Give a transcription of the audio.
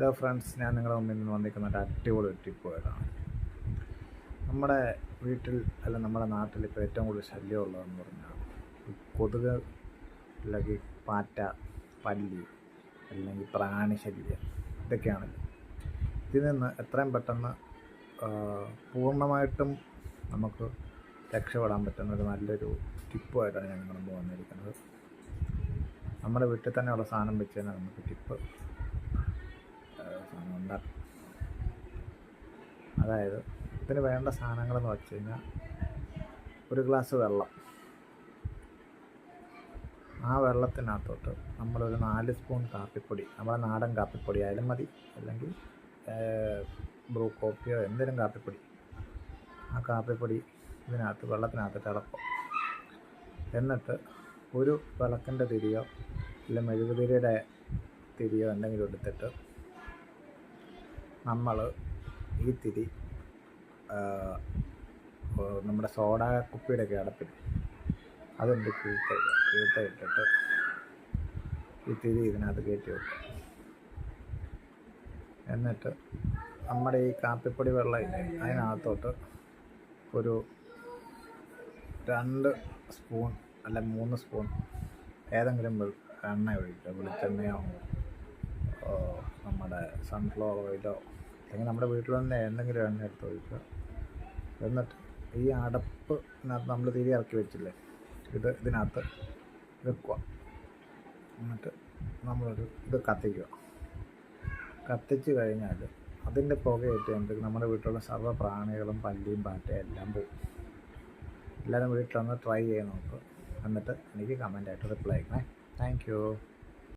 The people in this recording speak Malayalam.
ഹലോ ഫ്രണ്ട്സ് ഞാൻ നിങ്ങളുടെ മുമ്പിൽ നിന്ന് വന്നിരിക്കുന്ന ഒരു അടിപൊളി ടിപ്പ് പോയതാണ്. നമ്മുടെ വീട്ടിൽ അല്ല നമ്മുടെ നാട്ടിൽ ഇപ്പോൾ ഏറ്റവും കൂടുതൽ ശല്യമുള്ളതെന്ന് പറഞ്ഞാൽ കൊതുക് അല്ലെങ്കിൽ പാറ്റ പല്ലി അല്ലെങ്കിൽ പ്രാണി ശല്യം ഇതൊക്കെയാണ്. ഇതിൽ നിന്ന് എത്രയും പെട്ടെന്ന് പൂർണമായിട്ടും നമുക്ക് രക്ഷപ്പെടാൻ പറ്റുന്ന ഒരു നല്ലൊരു ടിപ്പുമായിട്ടാണ് ഞാൻ നിങ്ങളുടെ മുമ്പ് വന്നിരിക്കുന്നത്. നമ്മുടെ വീട്ടിൽ തന്നെയുള്ള സാധനം വെച്ച് തന്നെ നമുക്ക് ടിപ്പ് ഉണ്ടാക്കും അതായത് ഇതിന് വേണ്ട സാധനങ്ങളെന്ന് വെച്ച് കഴിഞ്ഞാൽ ഒരു ഗ്ലാസ് വെള്ളം. ആ വെള്ളത്തിനകത്തോട്ട് നമ്മളൊരു നാല് സ്പൂൺ കാപ്പിപ്പൊടി നമ്മുടെ നാടൻ കാപ്പിപ്പൊടി ആയാലും മതി അല്ലെങ്കിൽ ബ്രൂ കോപ്പിയോ എന്തെങ്കിലും കാപ്പിപ്പൊടി. ആ കാപ്പിപ്പൊടി ഇതിനകത്ത് വെള്ളത്തിനകത്ത് തിളക്കും. എന്നിട്ട് ഒരു വിളക്കിന്റെ തിരിയോ ഇല്ല മെഴുകുതിരിയുടെ തിരിയോ എന്തെങ്കിലും എടുത്തിട്ട് നമ്മൾ ഈ തിരി നമ്മുടെ സോഡ കുപ്പിയുടെ ഒക്കെ അടപ്പിൽ അതെന്ത് കീഴ്ത്ത കീഴ്ത്ത ഇട്ടിട്ട് ഈ തിരി ഇതിനകത്ത് കയറ്റി വെക്കും. എന്നിട്ട് നമ്മുടെ ഈ കാപ്പിപ്പൊടി വെള്ളം ഇല്ലേ അതിനകത്തോട്ട് ഒരു രണ്ട് സ്പൂൺ അല്ല മൂന്ന് സ്പൂൺ ഏതെങ്കിലും എണ്ണ ഒഴിക്കുക വെളിച്ചെണ്ണയോ നമ്മുടെ സൺഫ്ലവർ ഓയിലോ അല്ലെങ്കിൽ നമ്മുടെ വീട്ടിൽ തന്നെ എന്തെങ്കിലും എണ്ണ എടുത്ത് ഒഴിക്കുക. എന്നിട്ട് ഈ അടപ്പ് നമ്മൾ തിരി ഇറക്കി വെച്ചില്ലേ ഇത് ഇതിനകത്ത് വെക്കുക. എന്നിട്ട് നമ്മളൊരു ഇത് കത്തിക്കുക. കത്തിച്ച് കഴിഞ്ഞാൽ അതിന്റെ പുകയേറ്റ് കഴിയുമ്പോഴേക്കും നമ്മുടെ വീട്ടിലുള്ള സർവ പ്രാണികളും പല്ലിയും പാറ്റയും എല്ലാം പോകും എല്ലാവരും വീട്ടിലൊന്ന് ട്രൈ ചെയ്ത് നോക്കുക എന്നിട്ട് എനിക്ക് കമന്റായിട്ട് റിപ്ലൈ ചെയ്യണേ താങ്ക് യു